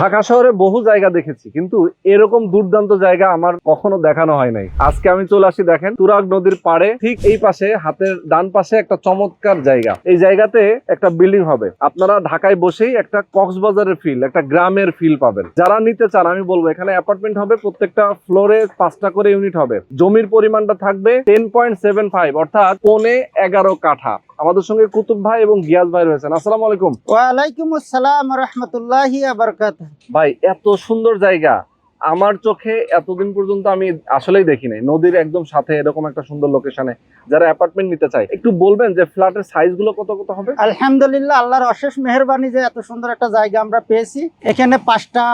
ঢাকা শহরে বহু জায়গা দেখেছি, কিন্তু এরকম দুর্দান্ত জায়গা আমার কখনো দেখানো হয় নাই। আজকে আমি চলে আসি দেখেন, তুরাগ নদীর পাড়ে, ঠিক এই পাশে, হাতের ডান পাশে একটা চমৎকার জায়গা। এই জায়গাতে একটা বিল্ডিং হবে। আপনারা ঢাকায় বসেই একটা কক্সবাজারের ফিল একটা গ্রামের ফিল পাবেন। যারা নিতে চান, আমি বলব, এখানে অ্যাপার্টমেন্ট হবে, প্রত্যেকটা ফ্লোরে পাঁচটা করে ইউনিট হবে। জমির পরিমাণটা থাকবে টেন পয়েন্ট সেভেন ফাইভ অর্থাৎ পনে এগারো কাঠা। আমাদের সঙ্গে কুতুব ভাই এবং গিয়াস ভাই রয়েছেন। আসসালামু আলাইকুম। ওয়ালাইকুম আসসালাম রহমতুল্লাহি আবরকাত ভাই এত সুন্দর জায়গা। আমার চোখে এতদিন পর্যন্ত আমি আসলেই দেখি নাই নদীর একদম সাথে এরকম একটা সুন্দর লোকেশনে যারা অ্যাপার্টমেন্ট নিতে চায় একটু বলবেন যে ফ্ল্যাটের সাইজগুলো কত কত হবে? আলহামদুলিল্লাহ আল্লাহর অশেষ মেহরবানি যে এত সুন্দর একটা জায়গা আমরা পেয়েছি। এখানে পাঁচটা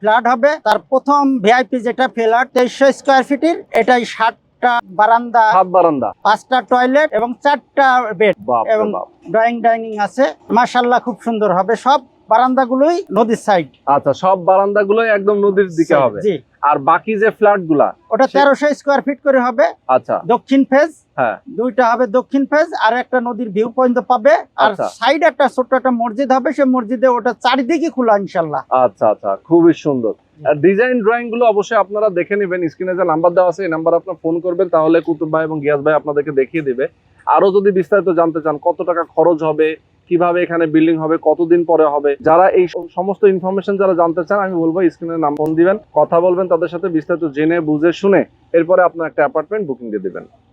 ফ্ল্যাট হবে। তার প্রথম ভিআইপি যেটা ফ্ল্যাট তেইশশো স্কোয়ার ফিটের এটাই ষাটটা বারান্দা সাত বারান্দা। পাঁচটা টয়লেট এবং চারটা বেড এবং। ড্রয়িং ডাইনিং আছে। মাশাল্লাহ খুব সুন্দর হবে। সব বারান্দাগুলোই নদীর সাইড আচ্ছা সব বারান্দা গুলোই একদম নদীর দিকে হবে। জি। আর বাকি যে ফ্ল্যাটগুলা ওটা তেরোশো স্কোয়ার ফিট করে হবে। আচ্ছা। দক্ষিণ ফেজ হ্যাঁ। দুইটা হবে দক্ষিণ ফেজ আর একটা নদীর ভিউ পয়েন্ট পাবে। আর আচ্ছা। সাইড একটা ছোট্ট একটা মসজিদ হবে সে মসজিদে ওটা চারিদিকে খোলা ইনশাল্লাহ। আচ্ছা আচ্ছা খুবই সুন্দর। ডিজাইন ড্রয়িংগুলো অবশ্যই আপনারা দেখে নেবেন। স্ক্রিনে যে নাম্বার দেওয়া আছে এই নাম্বার আপনার ফোন করবেন তাহলে কুতুব ভাই এবং গিয়াস ভাই আপনাদেরকে দেখিয়ে দিবে। আরও যদি বিস্তারিত জানতে চান কত টাকা খরচ হবে কীভাবে এখানে বিল্ডিং হবে, কতদিন পরে হবে? যারা এই সমস্ত ইনফরমেশন যারা জানতে চান, আমি বলব স্ক্রিনে নাম ফোন দিবেন, কথা বলবেন তাদের সাথে বিস্তারিত জেনে, বুঝে, শুনে, এরপরে আপনার একটা অ্যাপার্টমেন্ট বুকিং দিয়ে দিবেন।